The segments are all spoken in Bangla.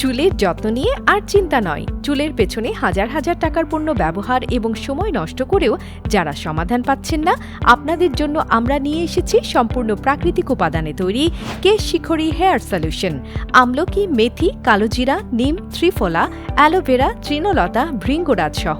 চুলের যত্ন নিয়ে আর চিন্তা নয়। চুলের পেছনে হাজার হাজার টাকার পণ্য ব্যবহার এবং সময় নষ্ট করেও যারা সমাধান পাচ্ছেন না, আপনাদের জন্য আমরা নিয়ে এসেছি সম্পূর্ণ প্রাকৃতিক উপাদানে তৈরি কেশ শিখরি হেয়ার সলিউশন। আমলকি, মেথি, কালোজিরা, নিম, ত্রিফলা অ্যালোভেরা তৃণলতা, ভৃঙ্গরাজ সহ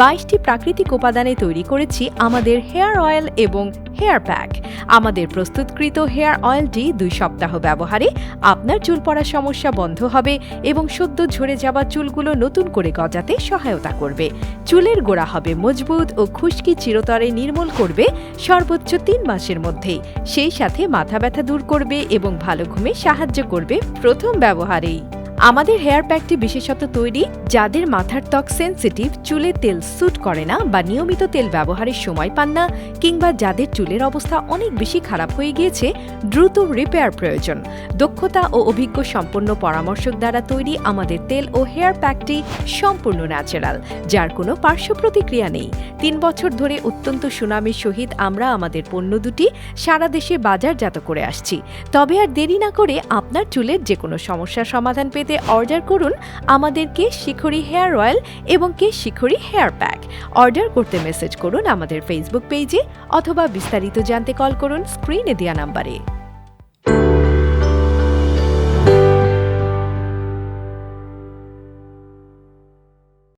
বাইশটি প্রাকৃতিক উপাদানে তৈরি করেছি আমাদের হেয়ার অয়েল এবং হেয়ার প্যাক। আমাদের প্রস্তুতকৃত হেয়ার অয়েলটি দুই সপ্তাহ ব্যবহারে আপনার চুল পড়ার সমস্যা বন্ধ হবে এবং সদ্য ঝরে যাওয়া চুলগুলো নতুন করে গজাতে সহায়তা করবে। চুলের গোড়া হবে মজবুত ও খুশকি চিরতরে নির্মূল করবে সর্বোচ্চ তিন মাসের মধ্যেই। সেই সাথে মাথা ব্যথা দূর করবে এবং ভালো ঘুমে সাহায্য করবে প্রথম ব্যবহারেই। আমাদের হেয়ার প্যাকটি বিশেষত তৈরি, যাদের মাথার ত্বক সেনসিটিভ চুলে তেল স্যুট করে না বা নিয়মিত তেল ব্যবহারের সময় পান না, কিংবা যাদের চুলের অবস্থা অনেক বেশি খারাপ হয়ে গিয়েছে, দ্রুত রিপেয়ার প্রয়োজন। দক্ষতা ও অভিজ্ঞ সম্পন্ন পরামর্শক দ্বারা তৈরি আমাদের তেল ও হেয়ার প্যাকটি সম্পূর্ণ ন্যাচারাল যার কোনো পার্শ্ব প্রতিক্রিয়া নেই। তিন বছর ধরে অত্যন্ত সুনামের সহিত আমরা আমাদের পণ্য দুটি সারা দেশে বাজারজাত করে আসছি। তবে আর দেরি না করে আপনার চুলের যে কোনো সমস্যার সমাধান পেতে অর্ডার করুন আমাদের কে শিখরি হেয়ার অয়েল এবং কে শিখরি হেয়ার প্যাক। অর্ডার করতে মেসেজ করুন আমাদের ফেসবুক পেজে অথবা বিস্তারিত জানতে কল করুন স্ক্রিনে দেওয়া নাম্বারে।